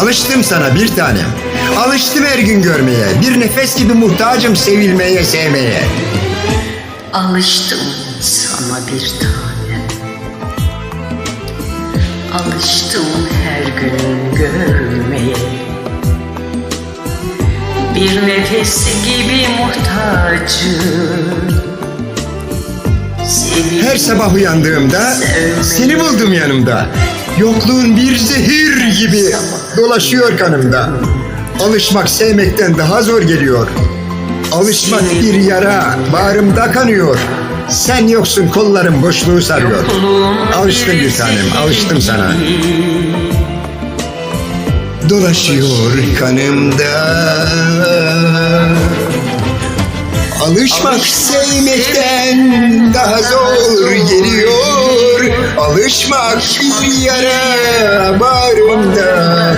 Alıştım sana bir tanem. Alıştım her gün görmeye. Bir nefes gibi muhtacım sevilmeye, sevmeye. Alıştım sana bir tanem Alıştım her gün görmeye Bir nefes gibi muhtacım Her sabah uyandığımda seni buldum yanımda. Yokluğun bir zehir gibi dolaşıyor kanımda. Alışmak sevmekten daha zor geliyor. Alışmak bir yara bağrımda kanıyor. Sen yoksun kollarım boşluğu sarıyor. Alıştım bir tanem, alıştım sana. Dolaşıyor kanımda. Alışmak sevmekten daha zor geliyor. Alışmak bir bağrımda